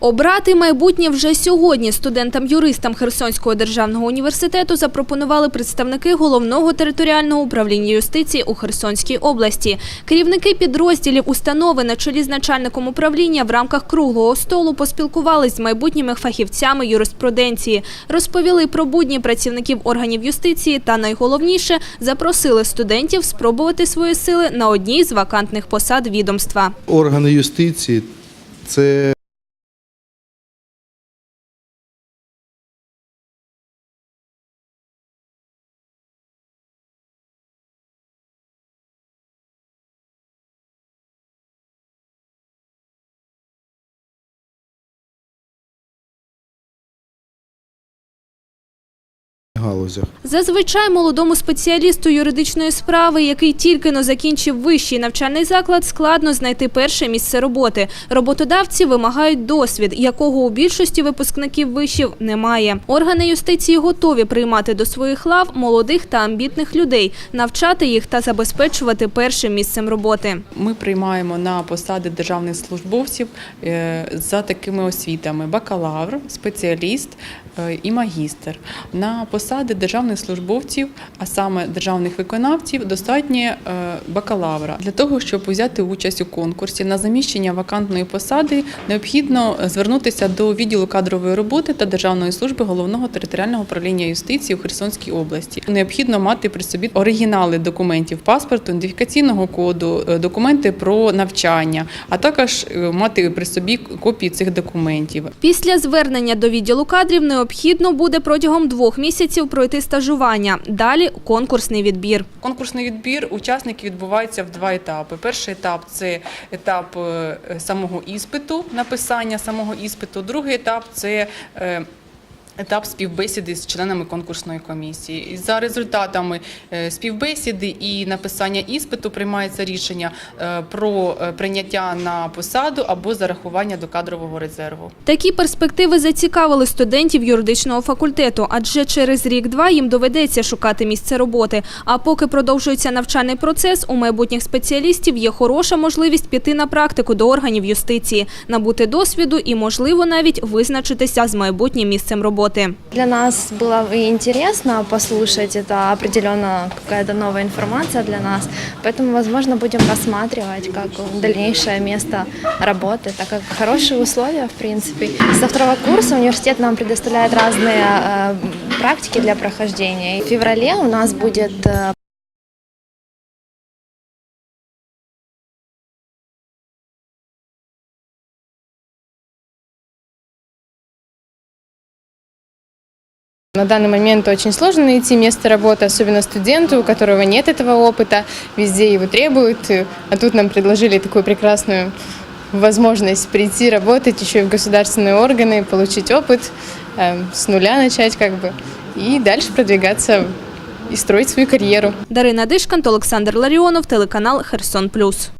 Обрати майбутнє вже сьогодні студентам-юристам Херсонського державного університету запропонували представники головного територіального управління юстиції у Херсонській області. Керівники підрозділів установи на чолі з начальником управління в рамках круглого столу поспілкувались з майбутніми фахівцями юриспруденції, розповіли про будні працівників органів юстиції та найголовніше запросили студентів спробувати свої сили на одній з вакантних посад відомства. Органи юстиції це галузях. Зазвичай молодому спеціалісту юридичної справи, який тільки но закінчив вищий навчальний заклад, складно знайти перше місце роботи. Роботодавці вимагають досвід, якого у більшості випускників вишів немає. Органи юстиції готові приймати до своїх лав молодих та амбітних людей, навчати їх та забезпечувати першим місцем роботи. Ми приймаємо на посади державних службовців е, за такими освітами: бакалавр, спеціаліст е, і магістр. На посади державних службовців, а саме державних виконавців, достатньо е, бакалавра. Для того, щоб взяти участь у конкурсі на заміщення вакантної посади, необхідно звернутися до відділу кадрової роботи та державної служби головного територіального управління юстиції у Херсонській області. Необхідно мати при собі оригінали документів паспорту, ідентифікаційного коду, е, документи про навчання, а також е, мати при собі копії цих документів. Після звернення до відділу кадрів необхідно буде протягом двох місяців пройти стажування. Далі конкурсний відбір. Конкурсний відбір учасників відбувається в два етапи. Перший етап це етап е, самого іспиту, написання самого іспиту. Другий етап це е, Етап співбесіди з членами конкурсної комісії. За результатами е, співбесіди і написання іспиту приймається рішення е, про е, прийняття на посаду або зарахування до кадрового резерву. Такі перспективи зацікавили студентів юридичного факультету, адже через рік-два їм доведеться шукати місце роботи. А поки продовжується навчальний процес, у майбутніх спеціалістів є хороша можливість піти на практику до органів юстиції, набути досвіду і, можливо, навіть визначитися з майбутнім місцем роботи. Для нас было интересно послушать, это определенно какая-то новая информация для нас, поэтому, возможно, будем рассматривать как дальнейшее место работы, так как хорошие условия, в принципе. Со второго курса университет нам предоставляет разные э, практики для прохождения. В феврале у нас будет На данный момент очень сложно найти место работы, особенно студенту, у которого нет этого опыта, везде его требуют, и- а тут нам предложили такую прекрасную возможность прийти работать еще и в государственные органы, получить опыт, э, с нуля начать как бы, и дальше продвигаться и строить свою карьеру. Дарина Дишкант, Олександр Ларіонов, телеканал Херсон Плюс.